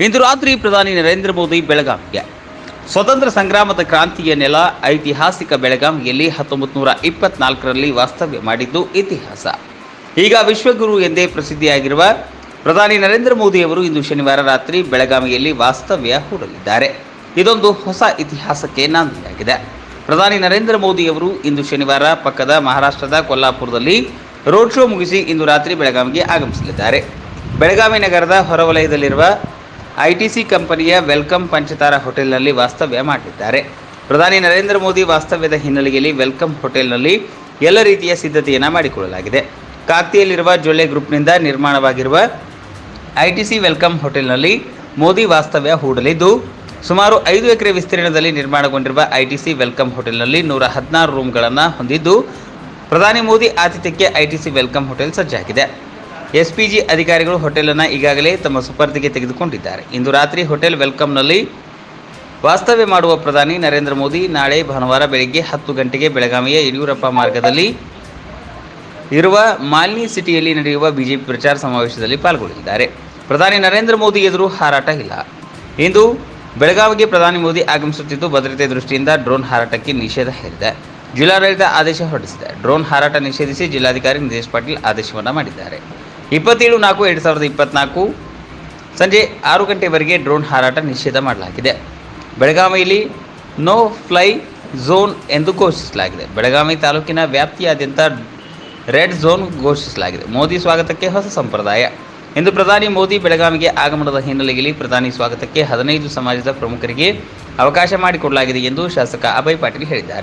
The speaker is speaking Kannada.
ಇಂದು ರಾತ್ರಿ ಪ್ರಧಾನಿ ನರೇಂದ್ರ ಮೋದಿ ಬೆಳಗಾವಿಗೆ. ಸ್ವತಂತ್ರ ಸಂಗ್ರಾಮದ ಕ್ರಾಂತಿಯ ನೆಲ ಐತಿಹಾಸಿಕ ಬೆಳಗಾವಿಯಲ್ಲಿ ಹತ್ತೊಂಬತ್ತು ನೂರ ಇಪ್ಪತ್ನಾಲ್ಕರಲ್ಲಿ ವಾಸ್ತವ್ಯ ಮಾಡಿದ್ದು ಇತಿಹಾಸ. ಈಗ ವಿಶ್ವಗುರು ಎಂದೇ ಪ್ರಸಿದ್ಧಿಯಾಗಿರುವ ಪ್ರಧಾನಿ ನರೇಂದ್ರ ಮೋದಿಯವರು ಇಂದು ಶನಿವಾರ ರಾತ್ರಿ ಬೆಳಗಾವಿಯಲ್ಲಿ ವಾಸ್ತವ್ಯ ಹೂಡಲಿದ್ದಾರೆ. ಇದೊಂದು ಹೊಸ ಇತಿಹಾಸಕ್ಕೆ ನಾಂದಿಯಾಗಿದೆ. ಪ್ರಧಾನಿ ನರೇಂದ್ರ ಮೋದಿಯವರು ಇಂದು ಶನಿವಾರ ಪಕ್ಕದ ಮಹಾರಾಷ್ಟ್ರದ ಕೊಲ್ಲಾಪುರದಲ್ಲಿ ರೋಡ್ ಶೋ ಮುಗಿಸಿ ಇಂದು ರಾತ್ರಿ ಬೆಳಗಾವಿಗೆ ಆಗಮಿಸಲಿದ್ದಾರೆ. ಬೆಳಗಾವಿ ನಗರದ ಹೊರವಲಯದಲ್ಲಿರುವ ಐಟಿಸಿ ಕಂಪನಿಯ ವೆಲ್ಕಮ್ ಪಂಚತಾರಾ ಹೋಟೆಲ್ನಲ್ಲಿ ವಾಸ್ತವ್ಯ ಮಾಡಿದ್ದಾರೆ. ಪ್ರಧಾನಿ ನರೇಂದ್ರ ಮೋದಿ ವಾಸ್ತವ್ಯದ ಹಿನ್ನೆಲೆಯಲ್ಲಿ ವೆಲ್ಕಮ್ ಹೋಟೆಲ್ನಲ್ಲಿ ಎಲ್ಲ ರೀತಿಯ ಸಿದ್ಧತೆಯನ್ನು ಮಾಡಿಕೊಳ್ಳಲಾಗಿದೆ. ಕಾಕ್ತಿಯಲ್ಲಿರುವ ಜೊಲ್ಲೆ ಗ್ರೂಪ್ನಿಂದ ನಿರ್ಮಾಣವಾಗಿರುವ ಐಟಿಸಿ ವೆಲ್ಕಮ್ ಹೋಟೆಲ್ನಲ್ಲಿ ಮೋದಿ ವಾಸ್ತವ್ಯ ಹೂಡಲಿದ್ದು, ಸುಮಾರು ಐದು ಎಕರೆ ವಿಸ್ತೀರ್ಣದಲ್ಲಿ ನಿರ್ಮಾಣಗೊಂಡಿರುವ ಐಟಿಸಿ ವೆಲ್ಕಮ್ ಹೋಟೆಲ್ನಲ್ಲಿ ನೂರ ಹದಿನಾರು ರೂಮ್ಗಳನ್ನು ಹೊಂದಿದ್ದು, ಪ್ರಧಾನಿ ಮೋದಿ ಆತಿಥ್ಯಕ್ಕೆ ಐಟಿಸಿ ವೆಲ್ಕಮ್ ಹೋಟೆಲ್ ಸಜ್ಜಾಗಿದೆ. ಎಸ್ಪಿಜಿ ಅಧಿಕಾರಿಗಳು ಹೋಟೆಲನ್ನು ಈಗಾಗಲೇ ತಮ್ಮ ಸುಪರ್ದಿಗೆ ತೆಗೆದುಕೊಂಡಿದ್ದಾರೆ. ಇಂದು ರಾತ್ರಿ ಹೋಟೆಲ್ ವೆಲ್ಕಮ್ನಲ್ಲಿ ವಾಸ್ತವ್ಯ ಮಾಡುವ ಪ್ರಧಾನಿ ನರೇಂದ್ರ ಮೋದಿ ನಾಳೆ ಭಾನುವಾರ ಬೆಳಗ್ಗೆ ಹತ್ತು ಗಂಟೆಗೆ ಬೆಳಗಾವಿಯ ಯಡಿಯೂರಪ್ಪ ಮಾರ್ಗದಲ್ಲಿ ಇರುವ ಮಾಲಿನಿ ಸಿಟಿಯಲ್ಲಿ ನಡೆಯುವ ಬಿಜೆಪಿ ಪ್ರಚಾರ ಸಮಾವೇಶದಲ್ಲಿ ಪಾಲ್ಗೊಳ್ಳಲಿದ್ದಾರೆ. ಪ್ರಧಾನಿ ನರೇಂದ್ರ ಮೋದಿ ಎದುರು ಹಾರಾಟ ಇಲ್ಲ. ಇಂದು ಬೆಳಗಾವಿಗೆ ಪ್ರಧಾನಿ ಮೋದಿ ಆಗಮಿಸುತ್ತಿದ್ದು ಭದ್ರತೆ ದೃಷ್ಟಿಯಿಂದ ಡ್ರೋನ್ ಹಾರಾಟಕ್ಕೆ ನಿಷೇಧ ಹೇರಿದೆ. ಜಿಲ್ಲಾಡಳಿತ ಆದೇಶ ಹೊರಡಿಸಿದೆ. ಡ್ರೋನ್ ಹಾರಾಟ ನಿಷೇಧಿಸಿ ಜಿಲ್ಲಾಧಿಕಾರಿ ನಿತೇಶ್ ಪಾಟೀಲ್ ಆದೇಶವನ್ನು ಮಾಡಿದ್ದಾರೆ. ಇಪ್ಪತ್ತೇಳು ನಾಲ್ಕು, ಎರಡು ಸಾವಿರದ ಇಪ್ಪತ್ನಾಲ್ಕು ಸಂಜೆ ಆರು ಗಂಟೆವರೆಗೆ ಡ್ರೋನ್ ಹಾರಾಟ ನಿಷೇಧ ಮಾಡಲಾಗಿದೆ. ಬೆಳಗಾವಿಯಲ್ಲಿ ನೋ ಫ್ಲೈ ಝೋನ್ ಎಂದು ಘೋಷಿಸಲಾಗಿದೆ. ಬೆಳಗಾವಿ ತಾಲೂಕಿನ ವ್ಯಾಪ್ತಿಯಾದ್ಯಂತ ರೆಡ್ ಝೋನ್ ಘೋಷಿಸಲಾಗಿದೆ. ಮೋದಿ ಸ್ವಾಗತಕ್ಕೆ ಹೊಸ ಸಂಪ್ರದಾಯ. ಇಂದು ಪ್ರಧಾನಿ ಮೋದಿ ಬೆಳಗಾವಿಗೆ ಆಗಮನದ ಹಿನ್ನೆಲೆಯಲ್ಲಿ ಪ್ರಧಾನಿ ಸ್ವಾಗತಕ್ಕೆ ಹದಿನೈದು ಸಮಾಜದ ಪ್ರಮುಖರಿಗೆ ಅವಕಾಶ ಮಾಡಿಕೊಡಲಾಗಿದೆ ಎಂದು ಶಾಸಕ ಅಭಯ್ ಪಾಟೀಲ್ ಹೇಳಿದ್ದಾರೆ.